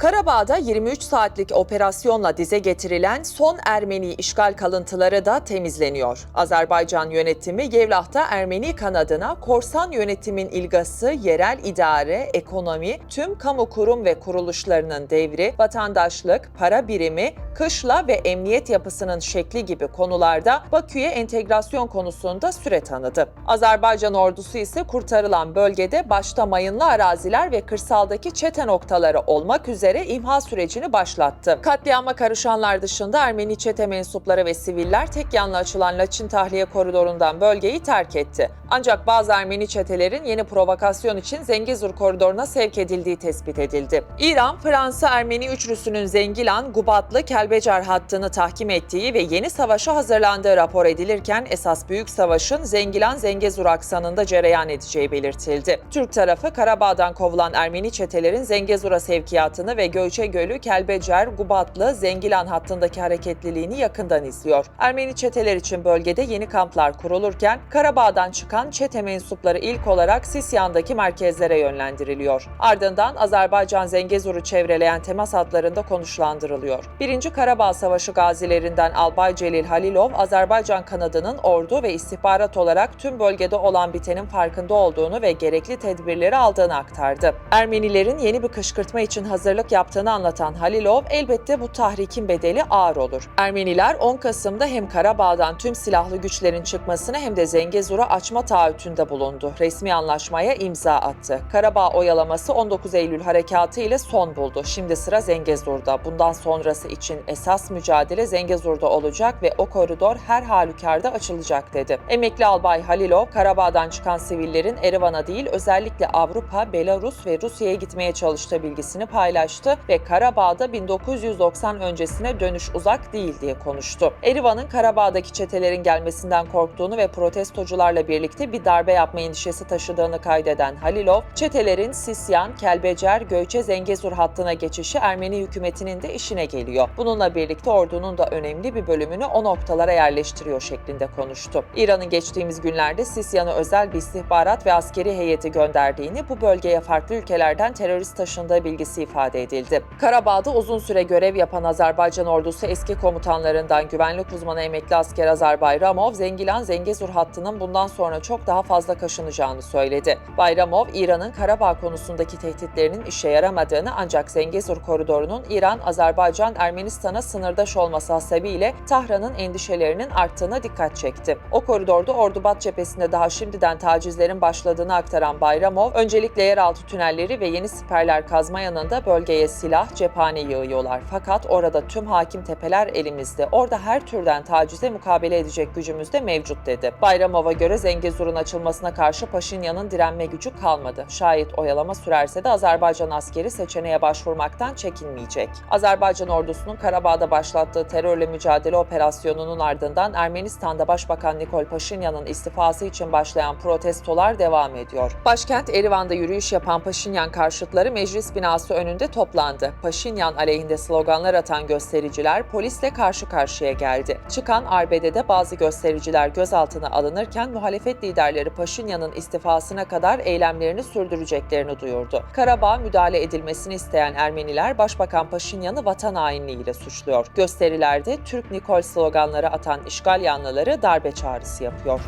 Karabağ'da 23 saatlik operasyonla dize getirilen son Ermeni işgal kalıntıları da temizleniyor. Azerbaycan yönetimi Yevlah'ta Ermeni kanadına korsan yönetimin ilgası, yerel idare, ekonomi, tüm kamu kurum ve kuruluşlarının devri, vatandaşlık, para birimi, kışla ve emniyet yapısının şekli gibi konularda Bakü'ye entegrasyon konusunda süre tanıdı. Azerbaycan ordusu ise kurtarılan bölgede başta mayınlı araziler ve kırsaldaki çete noktaları olmak üzere imha sürecini başlattı. Katliama karışanlar dışında Ermeni çete mensupları ve siviller tek yanlı açılan Laçin Tahliye Koridoru'ndan bölgeyi terk etti. Ancak bazı Ermeni çetelerin yeni provokasyon için Zengezur koridoruna sevk edildiği tespit edildi. İran, Fransa Ermeni üçlüsünün Zengilan, Gubatlı, Kelbecer hattını tahkim ettiği ve yeni savaşa hazırlandığı rapor edilirken esas büyük savaşın Zengilan-Zengezur aksanında cereyan edeceği belirtildi. Türk tarafı Karabağ'dan kovulan Ermeni çetelerin Zengezur'a sevkiyatını ve Göçe Gölü, Kelbecer, Gubatlı, Zengilan hattındaki hareketliliğini yakından izliyor. Ermeni çeteler için bölgede yeni kamplar kurulurken Karabağ'dan çıkan çete mensupları ilk olarak Sisyan'daki merkezlere yönlendiriliyor. Ardından Azerbaycan Zengezur'u çevreleyen temas hatlarında konuşlandırılıyor. Birinci Karabağ Savaşı gazilerinden Albay Celil Halilov, Azerbaycan kanadının ordu ve istihbarat olarak tüm bölgede olan bitenin farkında olduğunu ve gerekli tedbirleri aldığını aktardı. Ermenilerin yeni bir kışkırtma için hazırlık yaptığını anlatan Halilov, elbette bu tahrikin bedeli ağır olur. Ermeniler 10 Kasım'da hem Karabağ'dan tüm silahlı güçlerin çıkmasını hem de Zengezur'u açma taahhütünde bulundu. Resmi anlaşmaya imza attı. Karabağ oyalaması 19 Eylül harekatı ile son buldu. Şimdi sıra Zengezur'da. Bundan sonrası için esas mücadele Zengezur'da olacak ve o koridor her halükarda açılacak dedi. Emekli Albay Halilov, Karabağ'dan çıkan sivillerin Erivan'a değil özellikle Avrupa, Belarus ve Rusya'ya gitmeye çalıştığı bilgisini paylaştı ve Karabağ'da 1990 öncesine dönüş uzak değil diye konuştu. Erivan'ın Karabağ'daki çetelerin gelmesinden korktuğunu ve protestocularla birlikte bir darbe yapma endişesi taşıdığını kaydeden Halilov, çetelerin Sisyan, Kelbecer, Göçe, Zengezur hattına geçişi Ermeni hükümetinin de işine geliyor. Bununla birlikte ordunun da önemli bir bölümünü o noktalara yerleştiriyor şeklinde konuştu. İran'ın geçtiğimiz günlerde Sisyan'a özel bir istihbarat ve askeri heyeti gönderdiğini, bu bölgeye farklı ülkelerden terörist taşındığı bilgisi ifade edildi. Karabağ'da uzun süre görev yapan Azerbaycan ordusu eski komutanlarından güvenlik uzmanı emekli asker Azar Bayramov, Zengilan Zengezur hattının bundan sonra çok daha fazla kaşınacağını söyledi. Bayramov, İran'ın Karabağ konusundaki tehditlerinin işe yaramadığını ancak Zengezur koridorunun İran, Azerbaycan, Ermenistan'a sınırdaş olması hasebiyle Tahran'ın endişelerinin arttığına dikkat çekti. O koridorda Ordubat cephesinde daha şimdiden tacizlerin başladığını aktaran Bayramov, öncelikle yeraltı tünelleri ve yeni siperler kazma yanında bölgeye silah, cephane yığıyorlar. Fakat orada tüm hakim tepeler elimizde. Orada her türden tacize mukabele edecek gücümüz de mevcut dedi. Bayramov'a göre Zengezur'un açılmasına karşı Paşinyan'ın direnme gücü kalmadı. Şayet oyalama sürerse de Azerbaycan askeri seçeneğe başvurmaktan çekinmeyecek. Azerbaycan ordusunun Karabağ'da başlattığı terörle mücadele operasyonunun ardından Ermenistan'da Başbakan Nikol Paşinyan'ın istifası için başlayan protestolar devam ediyor. Başkent Erivan'da yürüyüş yapan Paşinyan karşıtları meclis binası önünde toplandı. Paşinyan aleyhinde sloganlar atan göstericiler polisle karşı karşıya geldi. Çıkan arbedede bazı göstericiler gözaltına alınırken muhalefet liderleri Paşinyan'ın istifasına kadar eylemlerini sürdüreceklerini duyurdu. Karabağ müdahale edilmesini isteyen Ermeniler Başbakan Paşinyan'ı vatan hainliğiyle suçluyor. Gösterilerde Türk Nikol sloganları atan işgal yanlıları darbe çağrısı yapıyor.